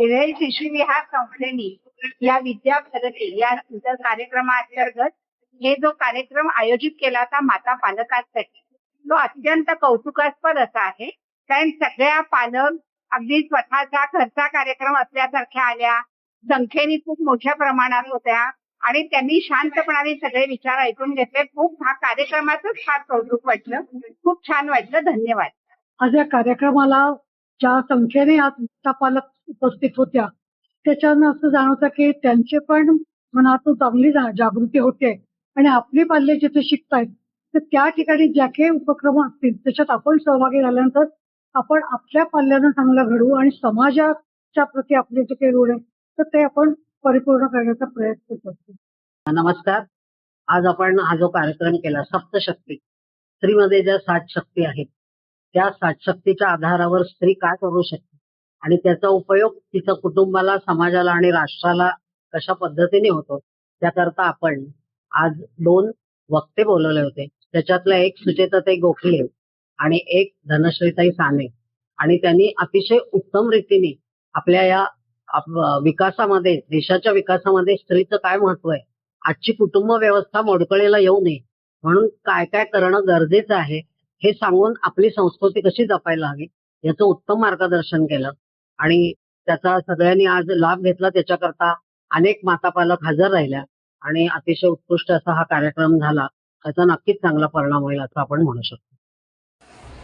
विरळ विहार संस्थेनी या विद्या भारती या कार्यक्रमाअंतर्गत हे जो कार्यक्रम आयोजित केला होता माता पालकांसाठी तो अत्यंत कौतुकास्पद असा आहे. कारण सगळ्या पालक अगदी स्वतःचा घरचा कार्यक्रम असल्यासारख्या आल्या. संख्येने खूप मोठ्या प्रमाणात होत्या. आणि त्यांनी शांतपणाने सगळे विचार ऐकून घेतले. खूप हा कार्यक्रमाचं फार कौतुक वाटलं. खूप छान वाटलं. धन्यवाद. आज या कार्यक्रमाला ज्या संख्येने आज पालक उपस्थित होत्या त्याच्यानं असं जाणवतं की त्यांचे पण मनातून चांगली जागृती होते. आणि आपली पाल्य जिथे शिकतायत तर त्या ठिकाणी ज्या काही उपक्रम असतील त्याच्यात आपण सहभागी झाल्यानंतर आपण आपल्या पाल्यानं चांगलं घडवू आणि समाजाच्या प्रती आपले जे काही ऋण आहे तर ते आपण परिपूर्ण करण्याचा प्रयत्न करतो. नमस्कार. आज आपण हा जो कार्यक्रम केला सप्तशक्ती स्त्रीमध्ये ज्या सात शक्ती आहेत त्या सात शक्तीच्या आधारावर स्त्री काय करू शकते आणि त्याचा उपयोग तिच्या कुटुंबाला समाजाला आणि राष्ट्राला कशा पद्धतीने होतो त्याकरता आपण आज दोन वक्ते बोलवले होते. त्याच्यातला एक सुचेताताई गोखले आणि एक धनश्रीताई साने. आणि त्यांनी अतिशय उत्तम रीतीने आपल्या या विकासामध्ये देशाच्या विकासामध्ये स्त्रीचं काय महत्त्व आहे? आजची कुटुंब व्यवस्था मोडकळीला येऊ नये. म्हणून काय काय करणं गरजेचं आहे हे सांगून आपली संस्कृती कशी जपायला हवी याचं उत्तम मार्गदर्शन केलं. आणि त्याचा सगळ्यांनी आज लाभ घेतला त्याच्याकरता अनेक माता पालक हजर राहिल्या. आणि अतिशय उत्कृष्ट असा हा कार्यक्रम झाला त्याचा नक्कीच चांगला परिणाम होईल असं आपण म्हणू शकतो.